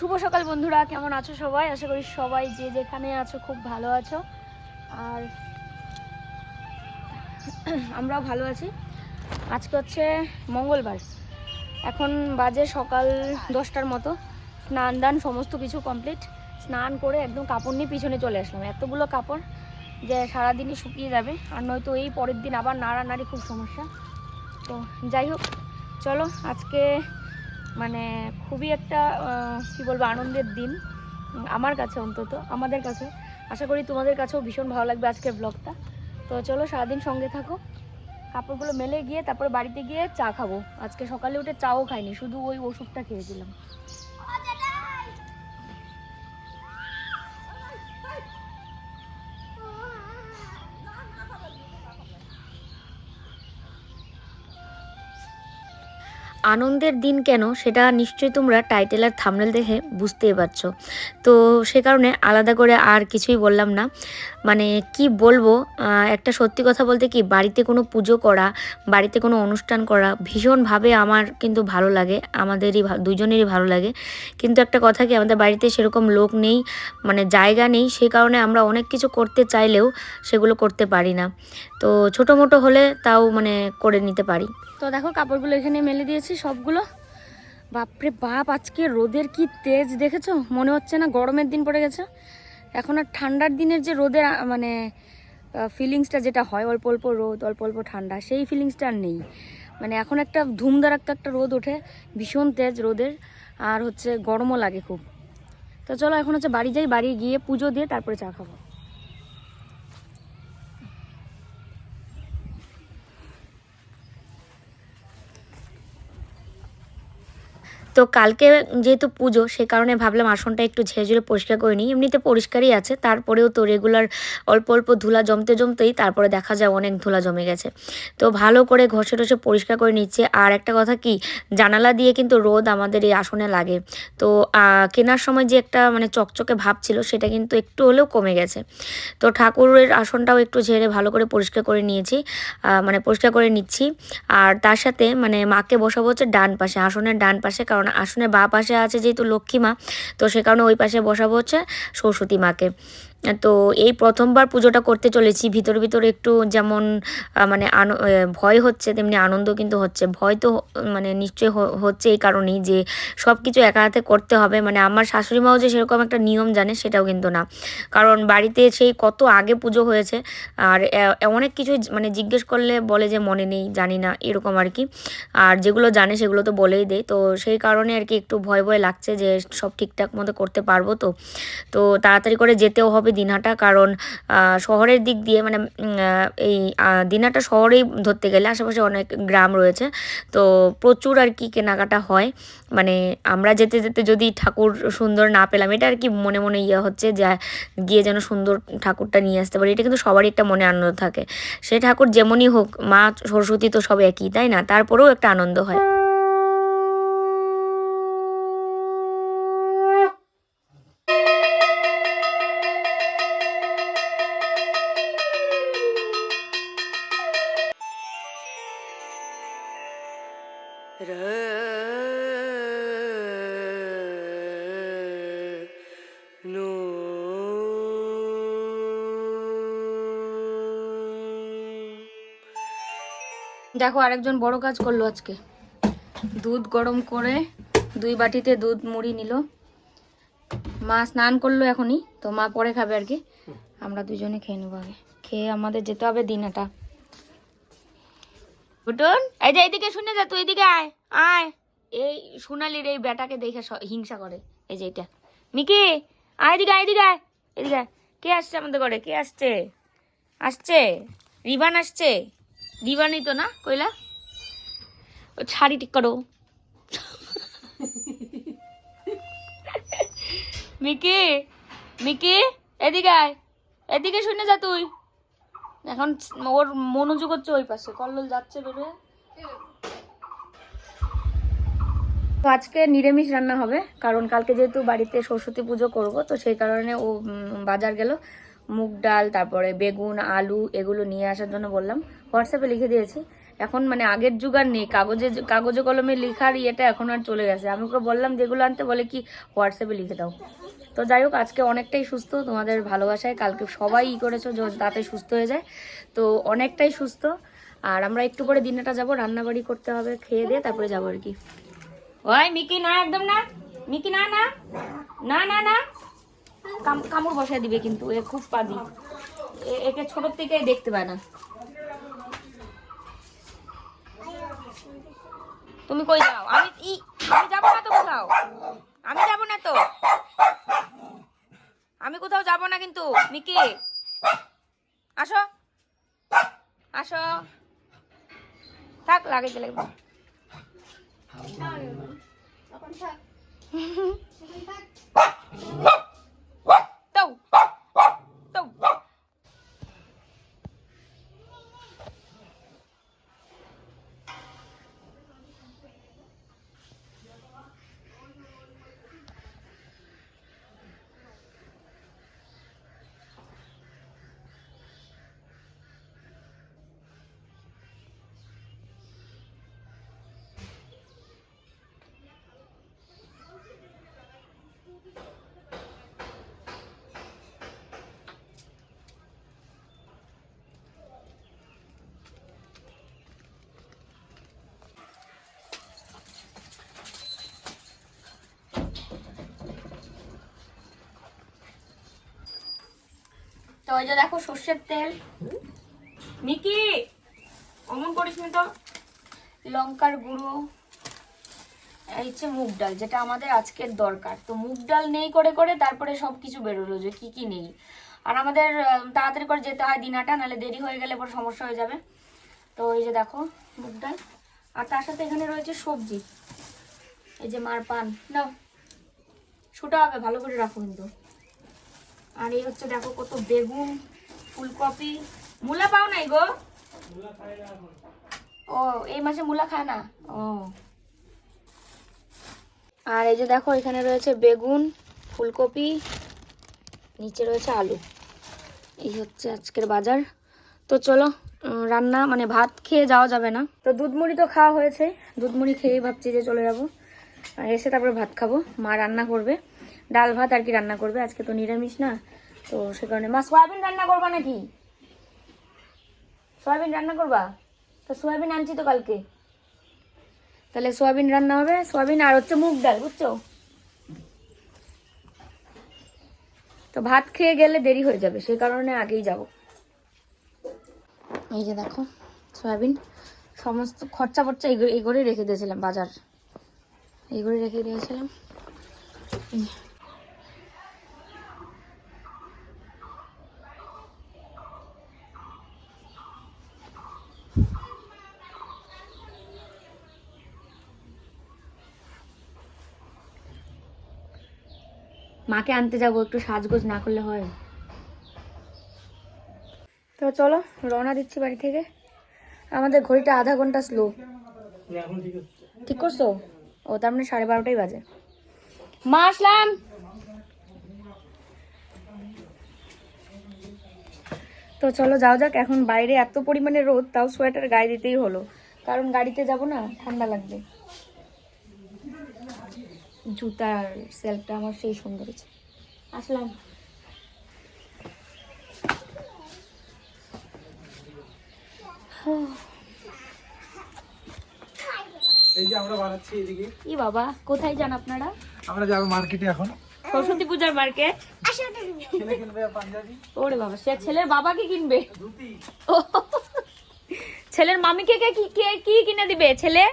শুভ সকাল বন্ধুরা, কেমন আছো সবাই? আশা করি সবাই যে যেখানে আছো খুব ভালো আছো। আর আমরাও ভালো আছি। আজকে হচ্ছে মঙ্গলবার। এখন বাজে সকাল দশটার মতো। স্নান দান সমস্ত কিছু কমপ্লিট স্নান করে একদম কাপড় নিয়ে পিছনে চলে আসলাম। এতগুলো কাপড় যে সারাদিনই শুকিয়ে যাবে। আর নয়তো এই পরের দিন আবার নাড়ানাড়ি খুব সমস্যা। তো যাই হোক, চলো আজকে মানে খুবই একটা কি বলব, আনন্দের দিন আমার কাছে অন্তত, আমাদের কাছে। আশা করি তোমাদের কাছেও ভীষণ ভালো লাগবে আজকের ব্লগটা তো চলো সারাদিন সঙ্গে থাকো। কাপড়গুলো মেলে গিয়ে তারপরে বাড়িতে গিয়ে চা খাব। আজকে সকালে উঠে চাও খাইনি, শুধু ওই ওষুধটা খেয়েছিলাম। আনন্দের দিন কেন সেটা নিশ্চয়ই তোমরা টাইটেল আর থামনেল দেখে বুঝতেই পারছ। তো সে কারণে আলাদা করে আর কিছুই বললাম না। মানে কি বলব একটা সত্যি কথা বলতে কি, বাড়িতে কোনো পুজো করা, বাড়িতে কোনো অনুষ্ঠান করা ভীষণভাবে আমার কিন্তু ভালো লাগে, আমাদেরই দুজনেরই ভালো লাগে। কিন্তু একটা কথা কি, আমাদের বাড়িতে সেরকম লোক নেই মানে জায়গা নেই সেই কারণে আমরা অনেক কিছু করতে চাইলেও সেগুলো করতে পারি না। তো ছোটো মোটো হলে তাও মানে করে নিতে পারি। তো দেখো, কাপড়গুলো এখানে মেলে দিয়েছি সবগুলো। বাপরে বাপ, আজকে রোদের কি তেজ, দেখেছ? মনে হচ্ছে না গরমের দিন পড়ে গেছে। এখন আর ঠান্ডার দিনের যে রোদের মানে ফিলিংসটা যেটা হয়, অল্প অল্প রোদ, অল্প অল্প ঠান্ডা, সেই ফিলিংসটা আর নেই। মানে এখন একটা ধুমধারাক্কা একটা রোদ ওঠে, ভীষণ তেজ রোদের, আর হচ্ছে গরমও লাগে খুব। তো চলো এখন হচ্ছে বাড়ি যাই, বাড়ি গিয়ে পুজো দিয়ে তারপরে চা খাব। তো কালকে যেহেতু পুজো, সে কারণে ভাবলাম আসনটা একটু ঝেড়ে ঝুড়ে পরিষ্কার করে নিই। এমনিতে পরিষ্কারই আছে, তারপরেও তো রেগুলার অল্প অল্প ধুলা জমতে জমতেই তারপরে দেখা যায় অনেক ধুলা জমে গেছে। তো ভালো করে ঘষে টসে পরিষ্কার করে নিচ্ছে। আর একটা কথা কি, জানালা দিয়ে কিন্তু রোদ আমাদের এই আসনে লাগে। তো কেনার সময় যে একটা মানে চকচকে ভাব ছিল, সেটা কিন্তু একটু হলেও কমে গেছে। তো ঠাকুরের আসনটাও একটু ঝেড়ে ভালো করে পরিষ্কার করে নিয়েছি মানে পরিষ্কার করে নিচ্ছি। আর তার সাথে মানে মাকে বসাবো হচ্ছে ডান পাশে, আসনের ডান পাশে, কারণ আসনের বা পাশে আছে যেহেতু লক্ষ্মী মা, তো সে কারণে ওই পাশে বসাবো হচ্ছে সরস্বতী মাকে। তো এই প্রথমবার পুজোটা করতে চলেছি। ভিতর ভিতর একটু যেমন মানে ভয় হচ্ছে, তেমনি আনন্দ কিন্তু হচ্ছে। ভয় তো মানে নিশ্চয়ই হচ্ছে এই কারণেই যে সব কিছু একা হাতে করতে হবে। মানে আমার শাশুড়ি মাও যে সেরকম একটা নিয়ম জানে সেটাও কিন্তু না। কারণ বাড়িতে সেই কত আগে পুজো হয়েছে, আর অনেক কিছু মানে জিজ্ঞেস করলে বলে যে মনে নেই, জানি না, এরকম আর কি। আর যেগুলো জানে সেগুলো তো বলেই দেয়। তো সেই কারণে আর কি একটু ভয় ভয় লাগছে যে সব ঠিকঠাক মতো করতে পারব তো। তো তাড়াতাড়ি করে যেতেও হবে দিনহাটা। কারণ শহরের দিক দিয়ে মানে এই দিনহাটা শহরেই ধরতে গেলে আশেপাশে অনেক গ্রাম রয়েছে। তো প্রচুর আর কি কেনাকাটা হয়। মানে আমরা যেতে যেতে যদি ঠাকুর সুন্দর না পেলাম, এটা আর কি মনে মনে ইয়ে হচ্ছে যে, গিয়ে যেন সুন্দর ঠাকুরটা নিয়ে আসতে পারি। এটা কিন্তু সবারই একটা মনে আনন্দ থাকে। সে ঠাকুর যেমনই হোক, মা, সরস্বতী তো সব একই, তাই না? তারপরেও একটা আনন্দ হয়। দেখো আরেকজন বড় কাজ করল আজকে। দুধ গরম করে দুই বাটিতে দুধ মুড়ি নিল। মা স্নান করল এখনই, তো মা পরে খাবে আর কি। আমরা দুজনে খেয়ে নেব আগে। খেয়ে আমাদের যেতে হবে দিনাটা। বুটুন এই যে এইদিকে শুনে যা, তুই এদিকে আয় আয়। এই সোনালির এই বেটাকে দেখে হিংসা করে। এই যে এটা মিকি, আয় এদিকে আয় এদিকে আয়। এদিকে। কে আসছে আমাদের ঘরে? কে আসছে? আসছে? রিবান আসছে? রিবানই তো না, কইলা? ও শাড়ি ঠিক করো। মিকি মিকি, এদিকে আয়। এদিকে শুনে যা তুই। এখন ওর মনোযোগ হচ্ছে ওই পাশে। কল্লোল যাচ্ছে বেরোয়। তো আজকে নিরামিষ রান্না হবে, কারণ কালকে যেহেতু বাড়িতে সরস্বতী পুজো করব, তো সেই কারণে ও বাজার গেল। মুগ ডাল, তারপরে বেগুন, আলু, এগুলো নিয়ে আসার জন্য বললাম। হোয়াটসঅ্যাপে লিখে দিয়েছি। এখন মানে আগের যুগ আর নেই। কাগজে কাগজে কলমে লেখার ইয়েটা এখন আর চলে গেছে। আমি ওকে বললাম, যেগুলো আনতে বলে কি হোয়াটসঅ্যাপে লিখে দাও। তো যাই হোক, আজকে অনেকটাই সুস্থ। তোমাদের ভালোবাসায় কালকে সবাই ই করেছ তাতে সুস্থ হয়ে যায়। তো অনেকটাই সুস্থ। আর আমরা একটু পরে দিনটা যাব। রান্নাবাড়ি করতে হবে, খেয়ে দিয়ে তারপরে যাব আর কি। ওই মিকি, না একদম না। মিকি, না না। না না না। কাম- কামড় বসায় দিবে কিন্তু, এ খুব এ- একে ছোট থেকেই দেখতে পায় না। তুমি কই যাও? আমি ই, আমি যাব না তো কোথাও? আমি যাব না তো। আমি কোথাও যাব না কিন্তু মিকি আসো। আসো। থাক লাগাইতে লাগবে তো তো তো ওই যে দেখো সর্ষের তেল। মিকি অমন করিস নি তো। লঙ্কার গুঁড়ো এই হচ্ছে মুগ ডাল যেটা আমাদের আজকের দরকার। তো মুগ ডাল নেই করে করে তারপরে সব কিছু বেরোলো যে কি কি নেই। আর আমাদের তাড়াতাড়ি করে যেতে হয় দিনাটা নাহলে দেরি হয়ে গেলে পরে সমস্যা হয়ে যাবে। তো এই যে দেখো মুগ ডাল। আর তার সাথে এখানে রয়েছে সবজি। এই যে মার পান। নাও ছোটা হবে ভালো করে রাখো কিন্তু। আর এই হচ্ছে দেখো কত বেগুন, ফুলকপি। মূলা পাও নাই গো? ও, এই মাসে মূলা খায় না? ও। আর এই যে দেখো, এখানে রয়েছে বেগুন, ফুলকপি, নিচে রয়েছে আলু। এই হচ্ছে আজকের বাজার। তো চলো রান্না মানে ভাত খেয়ে যাওয়া যাবে না। তো দুধ মুড়ি তো খাওয়া হয়েছে। দুধ মুড়ি খেয়েই ভাবছি যে চলে যাব। এসে তারপরে ভাত খাব। মা রান্না করবে। ডাল ভাত আর কি রান্না করবে। আজকে তো নিরামিষ না। তো সে কারণে। মা, সয়াবিন রান্না করবা নাকি? সয়াবিন রান্না করবা? তো সয়াবিন আনছি তো কালকে। তাহলে সয়াবিন রান্না হবে, সয়াবিন আর হচ্ছে মুগ ডাল, বুঝছ? তো ভাত খেয়ে গেলে দেরি হয়ে যাবে সেই কারণে আগেই যাব। এই যে দেখো, সয়াবিন সমস্ত খরচা ফরচা এগো- এগোরে রেখে দিয়েছিলাম বাজার। এগুলো রেখে দিয়েছিলাম। মাকে আনতে যাব, একটু সাজগোজ না করলে হয়। তো চলো, রওনা দিচ্ছি বাড়ি থেকে। আমাদের ঘড়িটা আধা ঘণ্টা স্লো ঠিক করছ? ও, তার মানে সাড়ে বারোটাই বাজে। মা, আসলাম! তো চলো যাও যাক। এখন বাইরে এত পরিমাণে রোদ, তাও সোয়েটার গায়ে দিতেই হলো। কারণ গাড়িতে যাব না, ঠান্ডা লাগবে। জুতার সেলফটা আমার সেই সুন্দর হয়েছে আসলাম। ই বাবা কোথায় যান আপনারা? আমরা যাব মার্কেটে এখন। সরস্বতী পূজার মার্কেট। ওরে বাবা সে ছেলের বাবা কি কিনবে ছেলের মামিকে কে কি কে কি কিনে দিবে? ছেলে?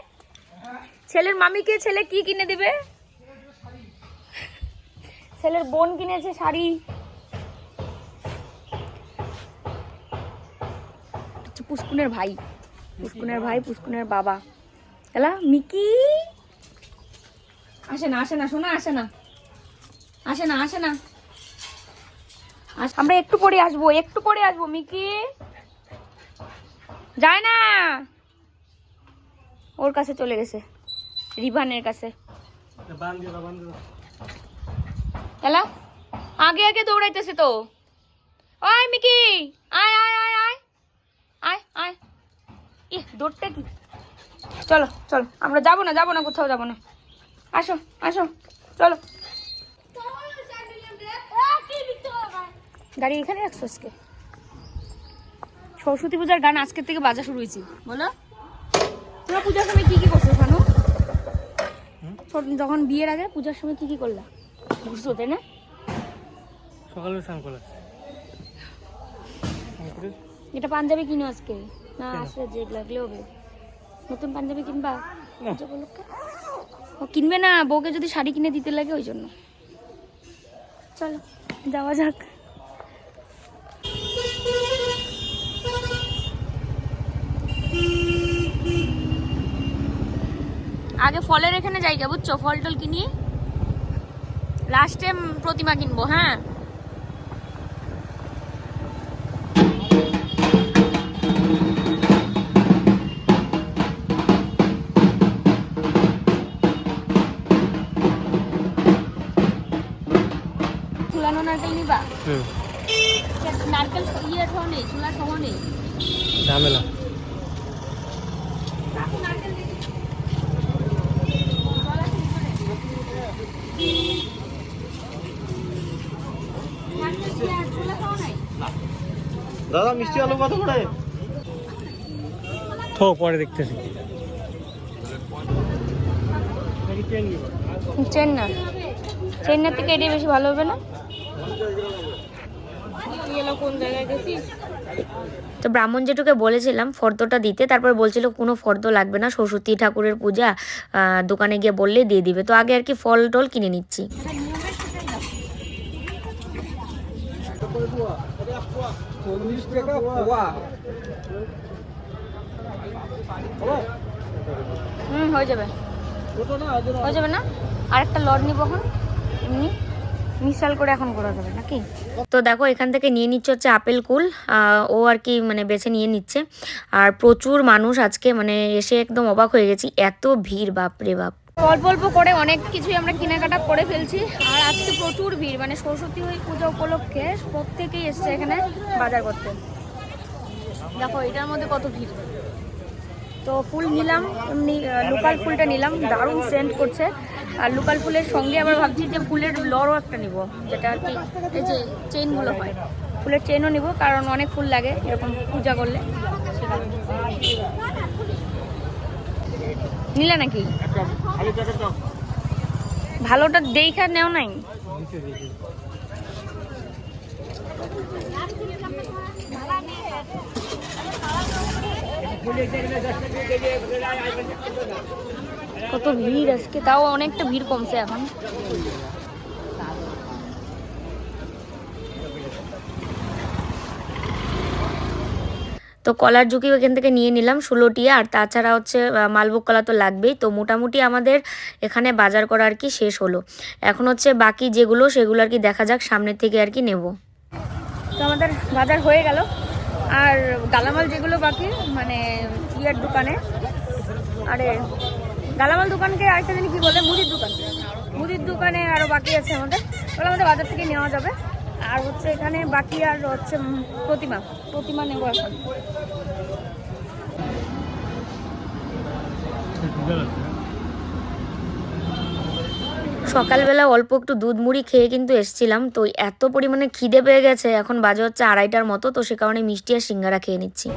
ছেলের মামিকে ছেলে কি কিনে দিবে? ছেলের বোন কিনেছে শাড়ি। পুষ্কুনের ভাই। পুষ্কুনের ভাই পুষ্কুনের বাবা। এলা মিকি? আসে না আসে না শোনা আসে না। আসে না আসে না। আস- আমরা একটু পরে আসব একটু পরে আসব মিকি। যায় না। ওর কাছে চলে গেছে রিভানের কাছে দিয়ে দাও, বান দিয়ে দাও। এলা আগে আগে দৌড়াইতেছে তো। ওই মিকি! আয় আয় আয় আয়। আয় আয়। ই দৌড়টা কি? চলো চলো। আমরা যাব না যাব না কোথাও যাব না। আসো আসো। চলো। গাড়ি এখানে রাখছো আজকে? সরস্বতী পূজার গান আজকের থেকে বাজা শুরু হয়েছে। বলো। তোমরা পূজার সময় কি কি করছ শানু? যখন বিয়ের আগে পূজার সময় কি কি করলা? ঘুরছো তাই না? সকালে স্নান করলাম এটা পাঞ্জাবি কিনো আজকে? না আসলে যে লাগলে হবে। নতুন পাঞ্জাবি কিনবা? ও কিনবে না বউকে যদি শাড়ি কিনে দিতে লাগে ওই জন্য। চলো যাওয়া যাক। আগে ফলের এখানে জায়গা বুঝছ? ফল টল কিনি। লাস্টে প্রতিমা কিনবো হ্যাঁ। ঝুলানো নারকেল নিবা? নারকেল ইয়ে সহ নেই ঝুলা সহ নেই। ঝামেলা। নারকেল দাদা মিষ্টি আলু কত করে? থো পরে দেখতেছি। চেন্নার চেন্নার থেকে এটাই বেশি ভালো হবে না? তো ব্রাহ্মণ জেঠুকে বলেছিলাম ফর্দটা দিতে তারপর বলছিল কোনো ফর্দ লাগবে না সরস্বতী ঠাকুরের পূজা দোকানে গিয়ে বললে দিয়ে দিবে। তো আগে আর কি ফল টল কিনে নিচ্ছি। চল্লিশ টাকা পোয়া। হুম হয়ে যাবে। হয়ে যাবে না? আরেকটা লড নিবো এখন এমনি। মিশাল করে এখন করা যাবে নাকি? তো দেখো এখান থেকে নিয়ে নিচ্ছে হচ্ছে আপেল কুল। ও আর কি মানে বেছে নিয়ে নিচ্ছে। আর প্রচুর মানুষ আজকে মানে এসে একদম অবাক হয়ে গেছি। এত ভিড় বাপরে বাপ। অল্প অল্প করে অনেক কিছুই আমরা কেনাকাটা করে ফেলছি। আর আজকে প্রচুর ভিড় মানে সরস্বতী ওই পূজা উপলক্ষে প্রত্যেকেই এসছে এখানে বাজার করতে। দেখো, এটার মধ্যে কত ভিড়। তো ফুল নিলাম, এমনি লোকাল ফুলটা নিলাম, দারুণ সেন্ট করছে। আর লোকাল ফুলের সঙ্গে আবার ভাবছি যে ফুলের লরও একটা নিব, যেটা আর কি এই যে চেইনগুলো হয়। ফুলের চেইনও নিব, কারণ অনেক ফুল লাগে এরকম পূজা করলে। নিলে নাকি? ভালোটা দেখা নেও নাই? কত ভিড় আজকে তাও অনেকটা ভিড় কমছে এখন। তো কলার ঝুঁকি এখান থেকে নিয়ে নিলাম ষোলোটি আর তাছাড়া হচ্ছে মালভোগ কলা তো লাগবেই। তো মোটামুটি আমাদের এখানে বাজার করা আর কি শেষ হলো। এখন হচ্ছে বাকি যেগুলো, সেগুলো আর কি দেখা যাক, সামনের থেকে আর কি নেব। তো আমাদের বাজার হয়ে গেল। আর গালামাল যেগুলো বাকি মানে ইয়ার দোকানে, আরে, গালামাল দোকানকে আরেকটা জিনিস কি বলে, মুদির দোকান। মুদির দোকানে আরও বাকি আছে আমাদের। ওগুলো আমাদের বাজার থেকে নেওয়া যাবে। আর হচ্ছে এখানে বাকি আর হচ্ছে প্রতিমা প্রতিমা নেব এখন। সকালবেলা অল্প একটু দুধ মুড়ি খেয়ে কিন্তু এসছিলাম তো এত পরিমাণে খিদে পেয়ে গেছে এখন বাজে হচ্ছে আড়াইটার মতো তো সে কারণে মিষ্টি আর সিঙ্গারা খেয়ে নিচ্ছি।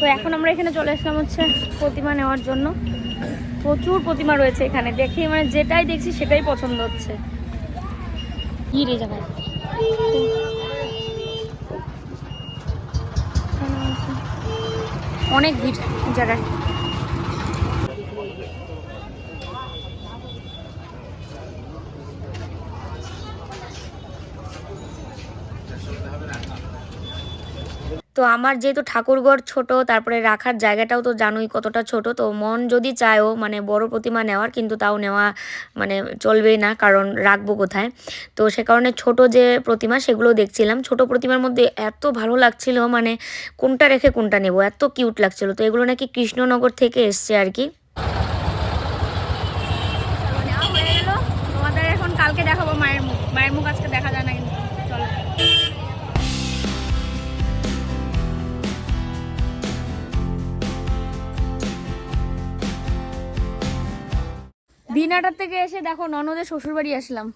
তো এখন আমরা এখানে চলে আসলাম হচ্ছে প্রতিমা নেওয়ার জন্য। প্রচুর প্রতিমা রয়েছে এখানে দেখি মানে যেটাই দেখছি সেটাই পছন্দ হচ্ছে। কি যাবে। অনেক ভিড় জায়গায়। তো আমার যেহেতু ঠাকুরঘর ছোট, তারপরে রাখার জায়গাটাও তো জানোই কতটা ছোট, তো মন যদি চায়ও মানে বড় প্রতিমা নেওয়ার, কিন্তু তাও নেওয়া মানে চলবেই না, কারণ রাখব কোথায়? তো সে কারণে ছোট যে প্রতিমা সেগুলো দেখছিলাম। ছোট প্রতিমার মধ্যে এত ভালো লাগছিল মানে কোনটা রেখে কোনটা নেব, এত কিউট লাগছিল। তো এগুলো নাকি কৃষ্ণনগর থেকে এসছে আর কি। কালকে দেখাবো মায়ের মুখ। মায়ের মুখ আজকে দেখা যায় না দিনাটার থেকে এসে দেখো ননদের শ্বশুর বাড়ি আসলাম।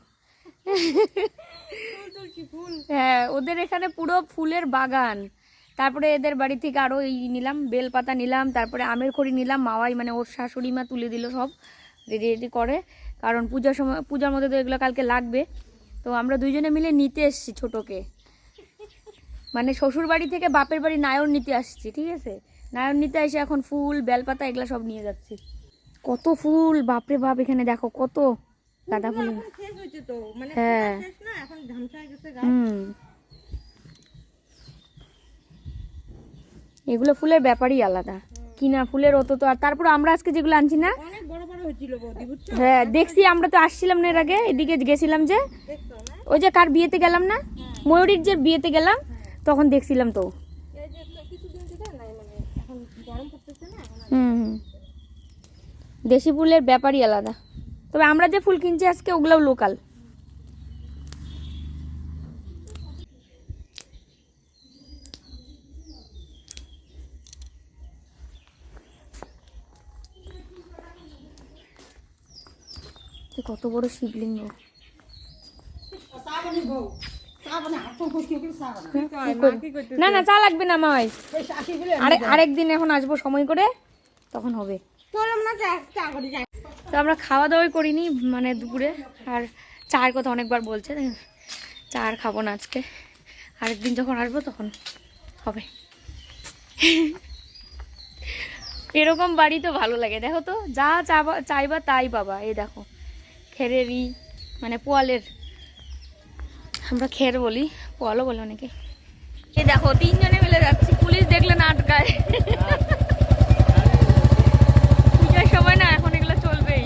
হ্যাঁ ওদের এখানে পুরো ফুলের বাগান। তারপরে এদের বাড়ি থেকে আরও এই নিলাম, বেলপাতা নিলাম, তারপরে আমের খড়ি নিলাম মাওয়াই মানে ওর শাশুড়ি মা তুলে দিল সব রেডি রেডি করে। কারণ পূজার সময় পূজার মধ্যে তো এগুলো কালকে লাগবে। তো আমরা দুইজনে মিলে নিতে এসেছি ছোটোকে। মানে শ্বশুর বাড়ি থেকে বাপের বাড়ি নায়ন নিতে আসছি, ঠিক আছে? নায়ন নিতে এসে এখন ফুল, বেলপাতা এগুলো সব নিয়ে যাচ্ছি। কত ফুল বাপরে বাপ এখানে দেখো কত গাঁদা ফুল। হ্যাঁ। হুম। এগুলো ফুলের ব্যাপারই আলাদা। কিনা ফুলের অত তো আর তারপর আমরা আজকে যেগুলো আনছি না? হ্যাঁ দেখছি আমরা তো আসছিলাম না এর আগে এদিকে গেছিলাম যে। ওই যে কার বিয়েতে গেলাম না? ময়ূরীর যে বিয়েতে গেলাম তখন দেখছিলাম তো। হুম হুম। দেশি ফুলের ব্যাপারই আলাদা। তবে আমরা যে ফুল কিনছি আজকে ওগুলোও লোকাল কত বড় শিবলিঙ্গ। না না চা লাগবে না মাই আরে আরেকদিন এখন আসব সময় করে তখন হবে। তো আমরা খাওয়া দাওয়াই করিনি মানে দুপুরে। আর চায়ের কথা অনেকবার বলছে চা আর খাব না আজকে। আরেকদিন যখন আসব তখন হবে। এরকম বাড়ি তো ভালো লাগে। দেখো তো, যা চাইবা তাই বাবা এই দেখো খেরেরই মানে পোয়ালের। আমরা খের বলি, পোয়ালও বলে অনেকে। এই দেখো, তিনজনে মিলে যাচ্ছি। পুলিশ দেখলে না আটকায় পূজার সময় না এখন এগুলো চলবেই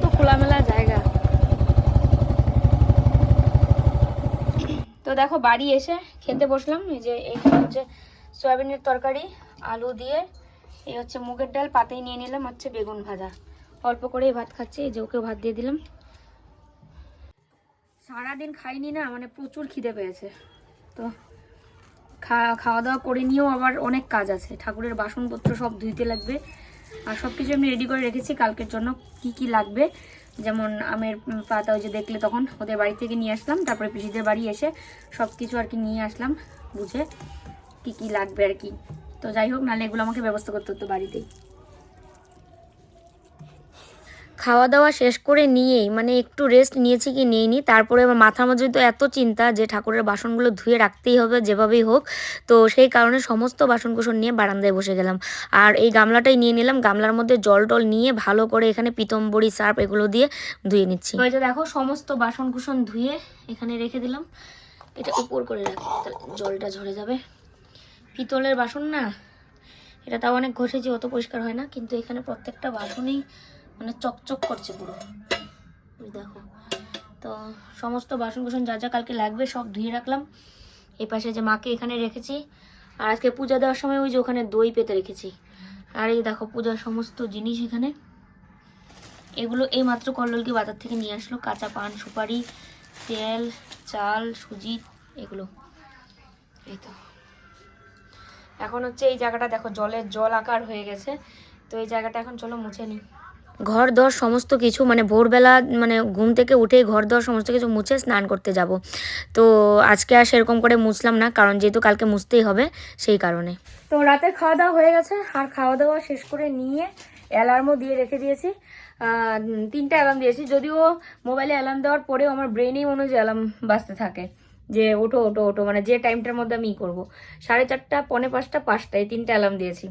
তো খোলামেলা জায়গা। তো দেখো, বাড়ি এসে খেতে বসলাম। এই যে এখানে হচ্ছে সয়াবিনের তরকারি, আলু দিয়ে, এই হচ্ছে মুগের ডাল, পাতেই নিয়ে নিলাম হচ্ছে বেগুন ভাজা। অল্প করেই ভাত খাচ্ছি, এই যে ওকেও ভাত দিয়ে দিলাম। সারাদিন খাইনি না মানে প্রচুর খিদে পেয়েছে। তো খাওয়া দাওয়া করে নিয়েও আবার অনেক কাজ আছে। ঠাকুরের বাসনপত্র সব ধুইতে লাগবে। আর সব কিছু আমি রেডি করে রেখেছি কালকের জন্য কি কি লাগবে। যেমন আমের পাতা ওই যে দেখলে তখন, ওদের বাড়ি থেকে নিয়ে আসলাম, তারপরে পিসিদের বাড়ি এসে সব কিছু আর কি নিয়ে আসলাম বুঝে কি কি লাগবে আর কি। তো যাই হোক, নাহলে এগুলো আমাকে ব্যবস্থা করতে হতো বাড়িতেই। খাওয়া দাওয়া শেষ করে নিয়েই মানে একটু রেস্ট নিয়েছি কি নিইনি, তারপরে আমার মাথার মধ্যে তো এত চিন্তা যে ঠাকুরের বাসনগুলো ধুয়ে রাখতেই হবে যেভাবেই হোক, তো সেই কারণে সমস্ত বাসনকুসন নিয়ে বারান্দায় বসে গেলাম। আর এই গামলাটাই নিয়ে নিলাম, গামলার মধ্যে জল টল নিয়ে ভালো করে এখানে পিতম্বরি সার্ফ এগুলো দিয়ে ধুয়ে নিচ্ছি। যে দেখো, সমস্ত বাসন কুসন ধুয়ে এখানে রেখে দিলাম। এটা উপর করে রাখি জলটা ঝরে যাবে। পিতলের বাসন না, এটা তাও অনেক ঘষেছি, অত পরিষ্কার হয় না, কিন্তু এখানে প্রত্যেকটা বাসনেই মানে চকচক করছে পুরো। দেখো। তো সমস্ত বাসন কুসন যা যা কালকে লাগবে সব ধুয়ে রাখলাম। এই পাশে যে মাকে এখানে রেখেছি। আর আজকে পূজা দেওয়ার সময় ওই যে ওখানে দই পেতে রেখেছি। আর এই দেখো পূজার সমস্ত জিনিস এখানে। এগুলো এই মাত্র কল্লোলকে বাজার থেকে নিয়ে আসলো। কাঁচা পান, সুপারি, তেল, চাল, সুজি, এগুলো। এই তো। এখন হচ্ছে এই জায়গাটা দেখো, জলের জল আকার হয়ে গেছে। তো এই জায়গাটা এখন চলো মুছে নিই। ঘর দর সমস্ত কিছু মানে ভোরবেলা মানে ঘুম থেকে উঠেই ঘর দর সমস্ত কিছু মুছে স্নান করতে যাব। তো আজকে আর সেরকম করে মুছলাম না, কারণ যেহেতু কালকে মুছতেই হবে, সেই কারণে। তো রাতে খাওয়া দাওয়া হয়ে গেছে, আর খাওয়া দাওয়া শেষ করে নিয়ে অ্যালার্মও দিয়ে রেখে দিয়েছি। তিনটা অ্যালার্ম দিয়েছি, যদিও মোবাইলে অ্যালার্ম দেওয়ার পরেও আমার ব্রেনেই মনে হয় অ্যালার্ম বাজতে থাকে। যে ওঠো ওঠো ওঠো মানে যে টাইমটার মধ্যে আমি ই করব। সাড়ে চারটা, পৌনে পাঁচটা পাঁচটা এই তিনটা অ্যালার্ম দিয়েছি।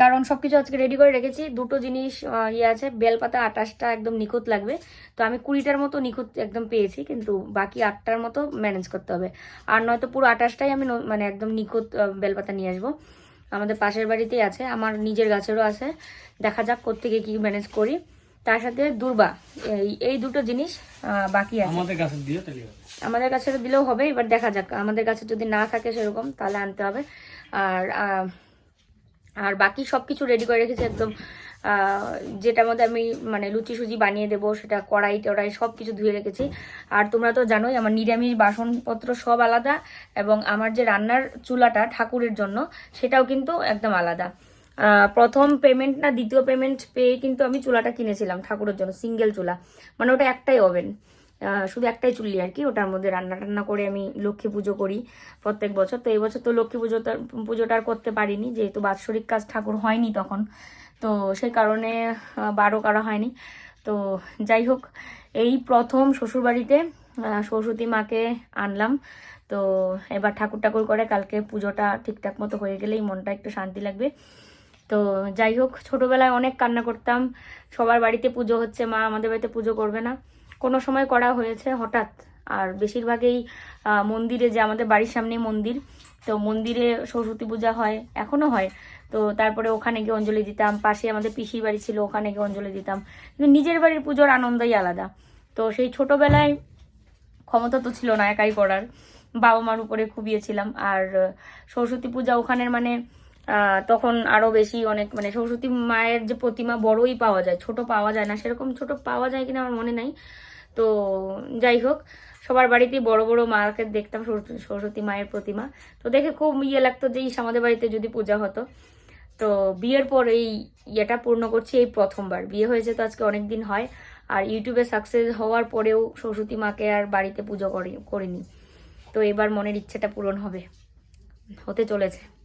কারণ সব কিছু আজকে রেডি করে রেখেছি। দুটো জিনিস ইয়ে আছে বেলপাতা আটাশটা একদম নিখুঁত লাগবে। তো আমি কুড়িটার মতো নিখুঁত একদম পেয়েছি কিন্তু বাকি আটটার মতো ম্যানেজ করতে হবে। আর নয়তো পুরো আটাশটাই আমি মানে একদম নিখুঁত বেলপাতা নিয়ে আসব। আমাদের পাশের বাড়িতেই আছে আমার নিজের গাছেরও আছে। দেখা যাক কোত্থেকে কি ম্যানেজ করি। তার সাথে দুর্বা এই এই দুটো জিনিস বাকি আছে। আমাদের কাছে দিয়ে আমাদের কাছে দিলেও হবে এবার দেখা যাক। আমাদের কাছে যদি না থাকে সেরকম তাহলে আনতে হবে। আর আর বাকি সব কিছু রেডি করে রেখেছি একদম যেটার মধ্যে আমি মানে লুচি সুজি বানিয়ে দেবো, সেটা কড়াই টড়াই সব কিছু ধুয়ে রেখেছি। আর তোমরা তো জানোই, আমার নিরামিষ বাসনপত্র সব আলাদা এবং আমার যে রান্নার চুলাটা ঠাকুরের জন্য, সেটাও কিন্তু একদম আলাদা। প্রথম পেমেন্ট না দ্বিতীয় পেমেন্ট পেয়ে কিন্তু আমি চুলাটা কিনেছিলাম ঠাকুরের জন্য সিঙ্গেল চুলা। মানে ওটা একটাই ওভেন শুধু একটাই চুল্লি আর কি, ওটার মধ্যে রান্না টান্না করে আমি লক্ষ্মী পুজো করি প্রত্যেক বছর। তো এই বছর তো লক্ষ্মী পুজোটা পুজোটা আর করতে পারিনি, যেহেতু বাৎসরিক কাজ ঠাকুর হয়নি তখন। তো সেই কারণে বারো করা হয়নি। তো যাই হোক, এই প্রথম শ্বশুরবাড়িতে সরস্বতী মাকে আনলাম। তো এবার ঠাকুর ঠাকুর করে কালকে পুজোটা ঠিকঠাক মতো হয়ে গেলেই মনটা একটু শান্তি লাগবে। তো যাই হোক, ছোটোবেলায় অনেক কান্না করতাম। সবার বাড়িতে পুজো হচ্ছে, মা আমাদের বাড়িতে পুজো করবে না। কোনো সময় করা হয়েছে হঠাৎ। আর বেশিরভাগই মন্দিরে যে আমাদের বাড়ির সামনেই মন্দির, তো মন্দিরে সরস্বতী পূজা হয়, এখনও হয়। তো তারপরে ওখানে গিয়ে অঞ্জলি দিতাম, পাশে আমাদের পিসির বাড়ি ছিল, ওখানে গিয়ে অঞ্জলি দিতাম। কিন্তু নিজের বাড়ির পুজোর আনন্দই আলাদা। তো সেই ছোটোবেলায় ক্ষমতা তো ছিল না একাই করার বাবা মার উপরে খুবিয়েছিলাম আর সরস্বতী পূজা ওখানের মানে তখন আরও বেশি অনেক মানে সরস্বতী মায়ের যে প্রতিমা বড়ই পাওয়া যায়, ছোট পাওয়া যায় না, সেরকম ছোট পাওয়া যায় কিনা আমার মনে নাই। তো যাই হোক, সবার বাড়িতেই বড় বড় মাকে দেখতাম, সরস্বতী- মায়ের প্রতিমা। তো দেখে খুব ইয়ে লাগতো যে, ইস, আমাদের বাড়িতে যদি পূজা হতো। তো বিয়ের পর এই ইয়েটা পূর্ণ করছি, এই প্রথমবার। বিয়ে হয়েছে তো আজকে অনেক দিন হয়, আর ইউটিউবে সাকসেস হওয়ার পরেও সরস্বতী মাকে আর বাড়িতে পুজো করি, করিনি। তো এবার মনের ইচ্ছেটা পূরণ হবে, হতে চলেছে।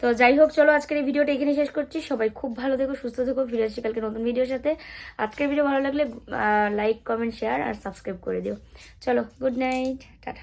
তো যাই হোক, চলো আজকের এই ভিডিওটা এখানে শেষ করছি। সবাই খুব ভালো থেকো, সুস্থ থেকো, ফিরে আসছি কালকে নতুন ভিডিওর সাথে। আজকের ভিডিও ভালো লাগলে লাইক কমেন্ট শেয়ার আর সাবস্ক্রাইব করে দিও। চলো গুড নাইট টাটা।